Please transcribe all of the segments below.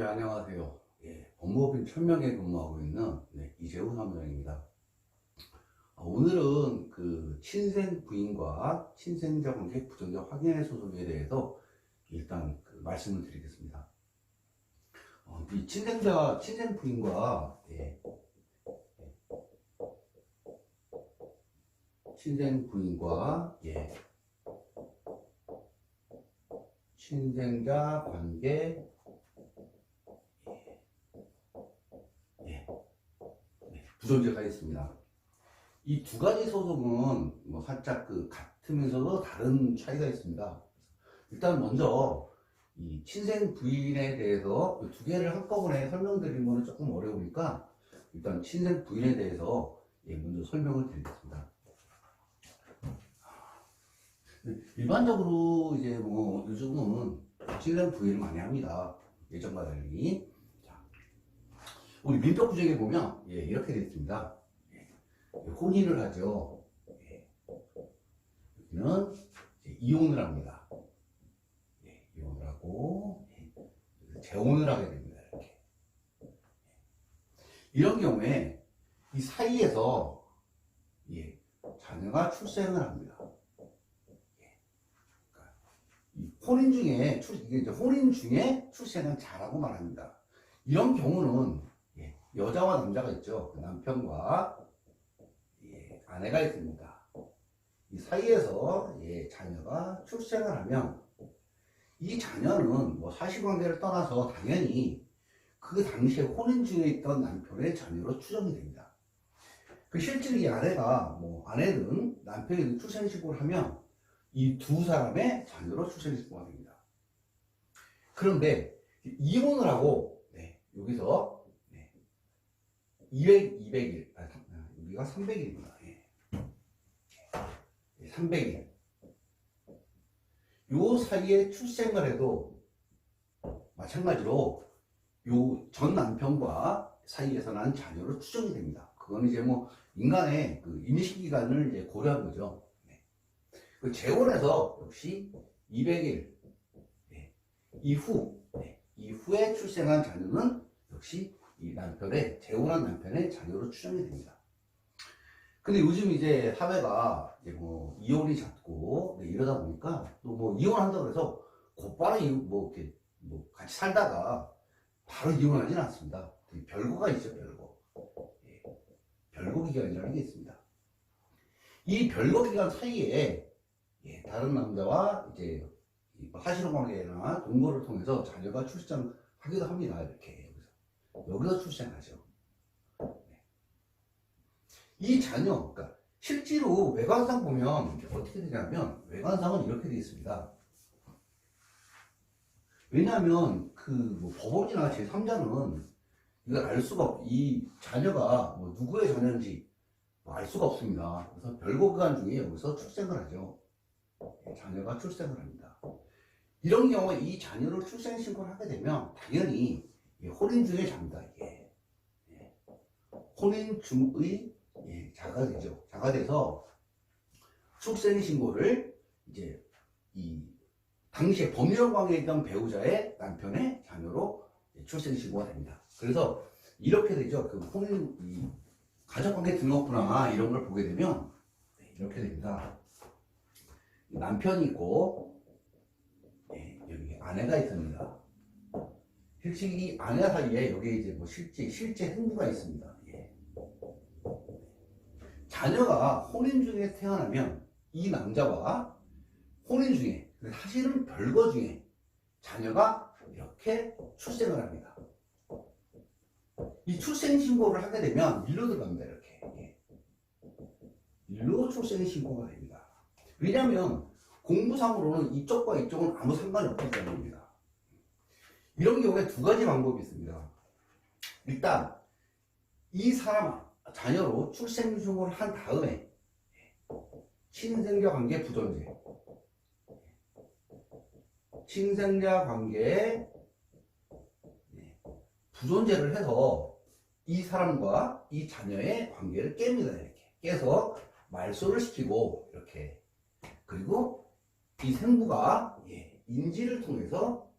예, 안녕하세요. 예, 법무법인 천명에 근무하고 있는 네, 이재훈 사무장입니다. 아, 오늘은 그 친생 부인과 친생자 관계 부정자 확인의 소송에 대해서 일단 그 말씀을 드리겠습니다. 어, 이 친생자, 친생 부인과 예, 친생 부인과 예, 친생자 관계 부존재가 있습니다. 이 두 가지 소송은 뭐 살짝 그 같으면서도 다른 차이가 있습니다. 일단 먼저 이 친생 부인에 대해서 그두 개를 한꺼번에 설명드리는 거는 조금 어려우니까 일단 친생 부인에 대해서 예, 먼저 설명을 드리겠습니다. 네, 일반적으로 이제 뭐 요즘은 친생 부인을 많이 합니다. 예전과 달리. 우리 민법구정에 보면 예, 이렇게 되어 있습니다. 예, 혼인을 하죠. 예, 여기는 이혼을 합니다. 예, 이혼을 하고 예, 재혼을 하게 됩니다. 이렇게 예. 이런 경우에 이 사이에서 예, 자녀가 출생을 합니다. 예, 그러니까 이 혼인 중에 출 이게 이제 혼인 중에 출생은 자라고 말합니다. 이런 경우는 예, 여자와 남자가 있죠. 그 남편과 예, 아내가 있습니다. 이 사이에서 예, 자녀가 출생을 하면 이 자녀는 뭐 사실관계를 떠나서 당연히 그 당시에 혼인 중에 있던 남편의 자녀로 추정이 됩니다. 그 실제로 이 아내가 뭐 아내는 남편이 출생신고를 하면 이 두 사람의 자녀로 출생신고가 됩니다. 그런데 이혼을 하고 네, 여기서 200, 200일, 아, 여기가 300일입니다. 예. 300일. 요 사이에 출생을 해도 마찬가지로 요 전 남편과 사이에서 난 자녀로 추정이 됩니다. 그건 이제 뭐 인간의 그 임시 기간을 이제 고려한 거죠. 네. 그 재혼해서 역시 200일 예. 이후, 네. 이후에 출생한 자녀는 역시 이 남편의 재혼한 남편의 자녀로 추정이 됩니다. 근데 요즘 이제 사회가 이제 뭐 이혼이 잦고 네, 이러다 보니까 또 뭐 이혼한다 그래서 곧바로 이- 뭐 이렇게 뭐 같이 살다가 바로 이혼하진 않습니다. 별거가 있죠, 별거. 예. 별거 기간이라는 게 있습니다. 이 별거 기간 사이에 예, 다른 남자와 이제 이 사실혼 관계나 동거를 통해서 자녀가 출산하기도 합니다. 이렇게 여기서. 출생하죠. 네. 이 자녀, 그러니까 실제로 외관상 보면 어떻게 되냐면 외관상은 이렇게 되어 있습니다. 왜냐하면 그 뭐 법원이나 제3자는 이걸 알 수가 없, 이 자녀가 뭐 누구의 자녀인지 뭐알 수가 없습니다. 그래서 별거 기간 중에 여기서 출생을 하죠. 예, 자녀가 출생을 합니다. 이런 경우에 이 자녀를 출생 신고를 하게 되면 당연히 중의 자입니다. 이게 예. 혼인 중의 예, 자가 되죠. 자가 돼서 출생 신고를 이제 이 당시에 법률 관계에 있던 배우자의 남편의 자녀로 출생 신고가 됩니다. 그래서 이렇게 되죠. 그 혼인 이 가족 관계 등록부나 이런 걸 보게 되면 네, 이렇게 됩니다. 남편이 있고 예, 여기 아내가 있습니다. 실제 이 아내 사이에 여기 이제 뭐 실제 실제 행부가 있습니다. 예. 자녀가 혼인 중에 태어나면 이 남자와 혼인 중에 사실은 별거 중에 자녀가 이렇게 출생을 합니다. 이 출생 신고를 하게 되면 일로 들어갑니다. 이렇게 예. 일로 출생 신고가 됩니다. 왜냐하면 공부상으로는 이쪽과 이쪽은 아무 상관이 없기 때문입니다. 이런 경우에 두 가지 방법이 있습니다. 일단 이 사람 자녀로 출생 신고를 한 다음에 친생자 관계 부존재 친생자 관계에 네, 부존재를 해서 이 사람과 이 자녀의 관계를 깹니다 이렇게. 깨서 말소를 시키고 이렇게. 그리고 이 생부가 예, 인지를 통해서 예,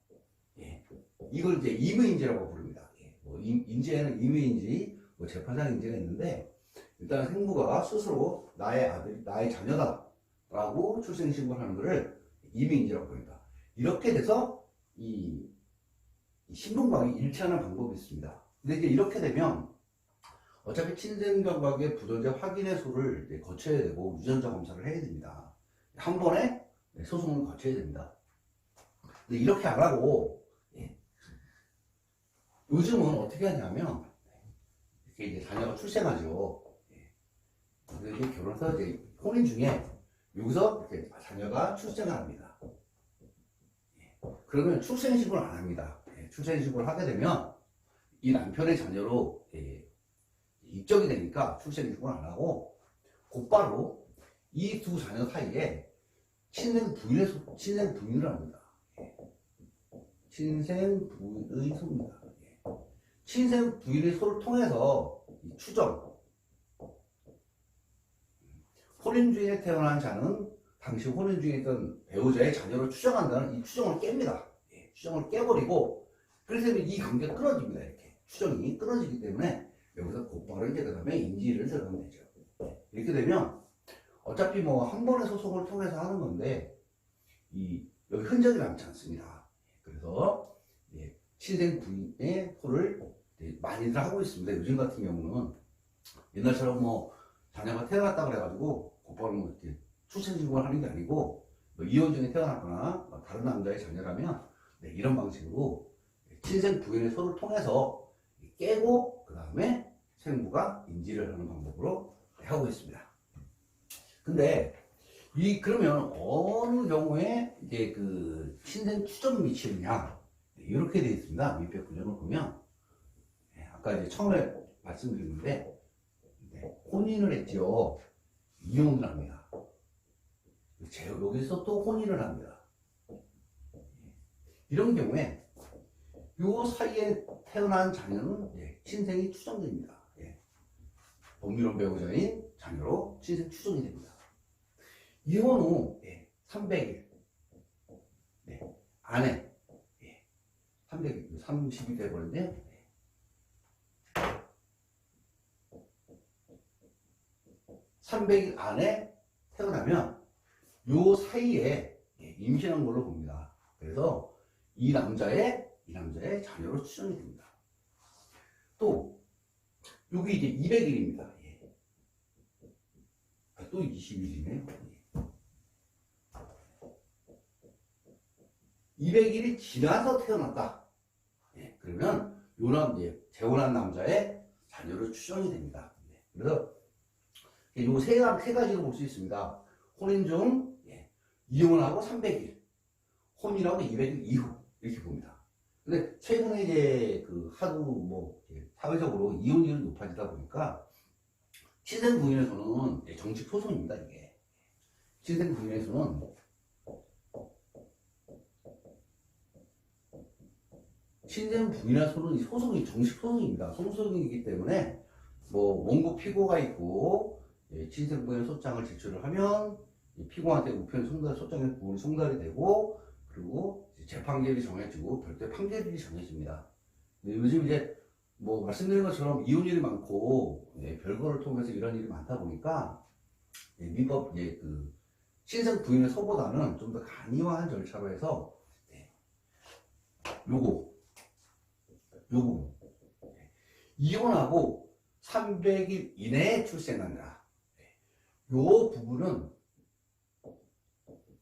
이걸 이제 임의인지라고 부릅니다. 예, 뭐 임- 인지에는 임의인지, 뭐 재판장 인지가 있는데 일단 생부가 스스로 나의 아들, 나의 자녀다 라고 출생신고하는 것을 임의인지라고 부릅니다. 이렇게 돼서 이, 이 신분과학이 일치하는 방법이 있습니다. 근데 이제 이렇게 되면 어차피 친생경과학의 부존재 확인의 소를 거쳐야 되고 유전자 검사를 해야 됩니다. 한 번에 네, 소송을 거쳐야 됩니다. 근데 이렇게 안 하고 예. 요즘은 어떻게 하냐면 이렇게 이제 자녀가 출생하죠. 예. 그래서 이제 결혼해서 이제 혼인 중에 여기서 이렇게 자녀가 출생을 합니다. 예. 그러면 출생신고를 안 합니다. 예. 출생신고를 하게 되면 이 남편의 자녀로 예, 입적이 되니까 출생신고를 안 하고 곧바로 이 두 자녀 사이에 친생 부인의 소, 친생 부인을 합니다. 예. 친생 부인의 소입니다. 예. 친생 부인의 소를 통해서 이 추정 혼인 중에 태어난 자는 당시 혼인 중에 있던 배우자의 자녀를 추정한다는 이 추정을 깹니다. 예. 추정을 깨버리고 그래서 이 관계가 끊어집니다. 이렇게 추정이 끊어지기 때문에 여기서 곧바로 이제 그 다음에 인지를 들어가면 되죠. 예. 이렇게 되면 어차피 뭐 한 번의 소송을 통해서 하는 건데 이 여기 흔적이 남지 않습니다. 그래서 예, 친생 부인의 소를 많이들 하고 있습니다. 요즘 같은 경우는 옛날처럼 뭐 자녀가 태어났다 그래가지고 곧바로 뭐 이렇게 출생 신고를 하는 게 아니고 뭐 이혼 중에 태어났거나 뭐 다른 남자의 자녀라면 네, 이런 방식으로 친생 부인의 소를 통해서 깨고 그 다음에 생부가 인지를 하는 방법으로 하고 있습니다. 근데 이 그러면 어느 경우에 이제 그 친생 추정 미치느냐 이렇게 되어 있습니다. 밑에 구조를 보면 네, 아까 이제 처음에 말씀드렸는데 네, 혼인을 했죠. 이혼을 합니다. 제 여기서 또 혼인을 합니다. 이런 경우에 요 사이에 태어난 자녀는 예, 친생이 추정됩니다. 예. 법률원 배우자인 자녀로 친생 추정이 됩니다. 이혼 후 예, 300일 네, 안에 예, 300일, 30이 돼버렸네요. 예. 삼 300일 안에 태어나면 요 사이에 예, 임신한 걸로 봅니다. 그래서 이 남자의 이 남자의 자녀로 추정이 됩니다. 또 여기 이제 200일입니다. 예. 아, 또 20일이네요. 200일이 지나서 태어났다. 예, 그러면 요남 이제 재혼한 남자의 자녀로 추정이 됩니다. 예, 그래서 요세 세 가지로 볼 수 있습니다. 혼인 중 예, 이혼하고 300일, 혼인하고 200일 이후 이렇게 봅니다. 근데 최근에 이제 그 하도 뭐 이제 사회적으로 이혼율이 높아지다 보니까 친생 부인에서는 이제 정식 소송입니다 이게 친생 부인에서는 친생 부인에서는 이 소송이 정식 소송입니다 소송이기 때문에 뭐 원고 피고가 있고 예, 친생 부인 소장을 제출을 하면 이 피고한테 우편 송달 소장의 부분이 송달이 되고 그리고 재판결이 정해지고 별도의 판결이 정해집니다. 요즘 이제 뭐 말씀드린 것처럼 이혼율이 많고 예, 별거를 통해서 이런 일이 많다 보니까 예, 민법 예, 그 신생 부인의 소보다는 좀 더 간이화한 절차로 해서 예, 요거 요거 예, 이혼하고 300일 이내에 출생한다. 예, 요 부분은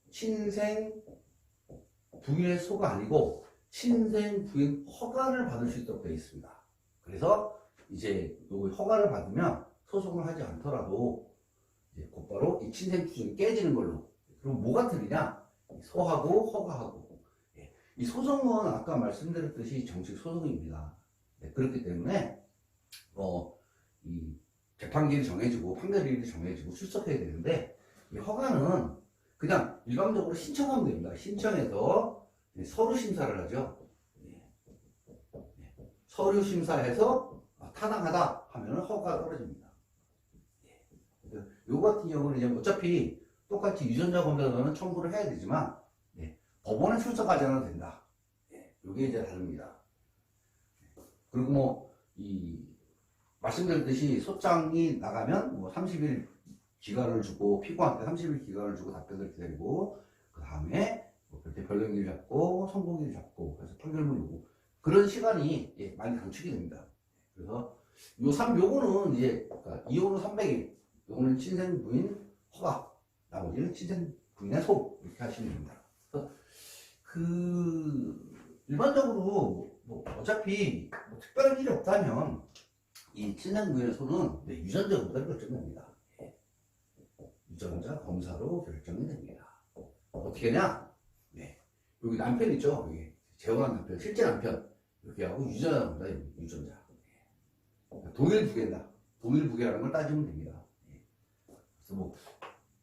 친생 부인의 소가 아니고 친생 부인 허가를 받을 수 있도록 되어 있습니다. 그래서 이제 요 허가를 받으면 소송을 하지 않더라도 이제 곧바로 이 친생 추정이 깨지는 걸로. 그럼 뭐가 틀리냐? 이 소하고 허가하고. 예. 이 소송은 아까 말씀드렸듯이 정식 소송입니다. 네, 그렇기 때문에 어 이 재판기일이 정해지고 판결일이 정해지고 출석해야 되는데 이 허가는 그냥 일방적으로 신청하면 됩니다. 신청해서 서류 심사를 하죠. 예. 예. 서류 심사해서 아, 타당하다 하면 허가가 떨어집니다. 예. 요 같은 경우는 이제 어차피 똑같이 유전자 검사서는 첨부를 해야 되지만 예. 법원에 출석하지 않아도 된다. 예. 요게 이제 다릅니다. 그리고 뭐, 이, 말씀드렸듯이 소장이 나가면 뭐 30일 기간을 주고, 피고한테 30일 기간을 주고 답변을 기다리고, 그 다음에 뭐 별대 변론기를 잡고, 선고기를 잡고, 그래서 판결문 요구. 그런 시간이 예, 많이 단축이 됩니다. 그래서 요 3, 요거는 이제, 그러니까 이혼은 300일, 요거는 친생 부인 허가, 나머지는 친생 부인의 소, 이렇게 하시면 됩니다. 그래서 그, 일반적으로 뭐 어차피 뭐 특별한 일이 없다면 이 친생 부인의 소는 네, 유전자보다 결정됩니다. 예. 유전자 검사로 결정이 됩니다. 어떻게 하냐? 네. 여기 남편 있죠? 여기 재혼한 남편, 실제 남편. 이렇게 하고 유전자입니다. 유전자. 예. 동일 부계다. 동일 부계라는 걸 따지면 됩니다. 예. 그래서 뭐,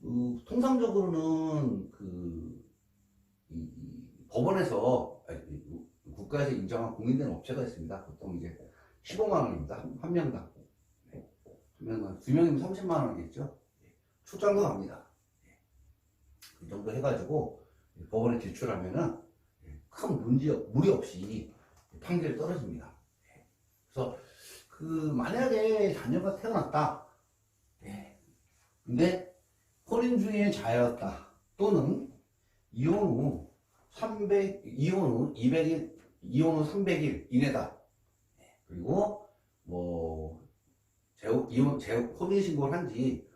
그, 통상적으로는 그, 이, 이 법원에서, 아니, 이 국가에서 인정한 공인된 업체가 있습니다. 보통 이제 15만 원입니다. 한, 한 명당. 네. 한 명당. 두 명이면 30만 원이겠죠? 예. 출장도 갑니다. 예. 이 정도 해가지고 법원에 제출하면은 예, 큰 문제, 무리 없이 판결이 떨어집니다. 예. 그래서 그 만약에 자녀가 태어났다. 예. 근데 혼인 중에 자였다. 또는 이혼 후 300, 이혼 후 200일, 이혼 후 300일 이내다. 예. 그리고 뭐 재혼, 이혼, 재혼, 혼인 신고를 한 지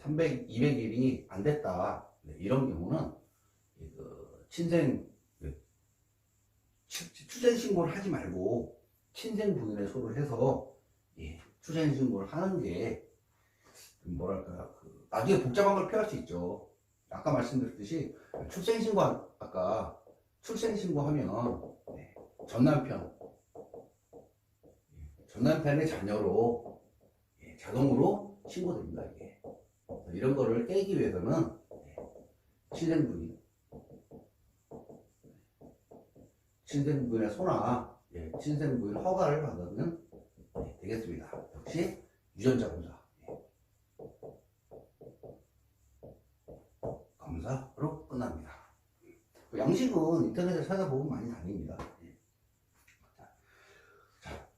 300, 200일이 안 됐다. 네, 이런 경우는 이그 친생 그 추- 추생 신고를 하지 말고 친생 부인의 소를 해서 예, 추생 신고를 하는 게 뭐랄까 그 나중에 복잡한 걸 피할 수 있죠. 아까 말씀드렸듯이 출생 신고 아까 출생 신고하면 네, 전 남편 예, 전 남편의 자녀로 예, 자동으로 신고됩니다 이게 이런 거를 깨기 위해서는 예, 친생부인 친생부인의 소나 예, 친생부인 허가를 받으면 예, 되겠습니다. 역시 유전자 검사 예. 검사로 끝납니다. 그 양식은 인터넷에 찾아보면 많이 다닙니다.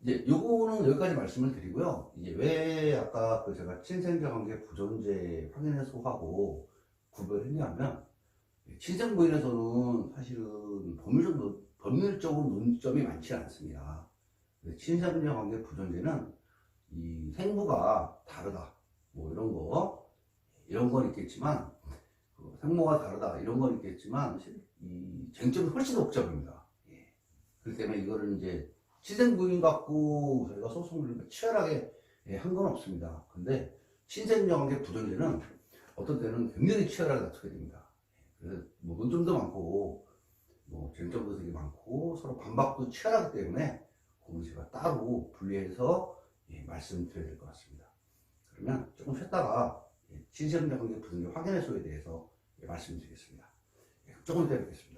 이제 요거는 여기까지 말씀을 드리고요. 이제 왜 아까 그 제가 친생자 관계 부존재 확인의 소하고 구별했냐면 친생 부인에서는 사실은 법률적, 법률적으로 논점이 많지 않습니다. 친생자 관계 부존재는 이 생부가 다르다. 뭐 이런 거, 이런 건 있겠지만, 그 생모가 다르다. 이런 건 있겠지만, 실- 이 쟁점이 훨씬 복잡합니다. 예. 그렇기 때문에 이거를 이제 친생부인 갖고 저희가 소송을 치열하게 예, 한건 없습니다. 근데 관계 부존재는 어떤 때는 굉장히 치열하게 다투게 됩니다. 그래서 뭐 논점도 많고, 뭐 쟁점도 되게 많고, 서로 반박도 치열하기 때문에, 그건 제가 따로 분리해서 예, 말씀드려야 될 것 같습니다. 그러면 조금 쉬었다가 예, 관계 부존재 확인의 소에 대해서 예, 말씀드리겠습니다. 예, 조금 이따 뵙겠습니다.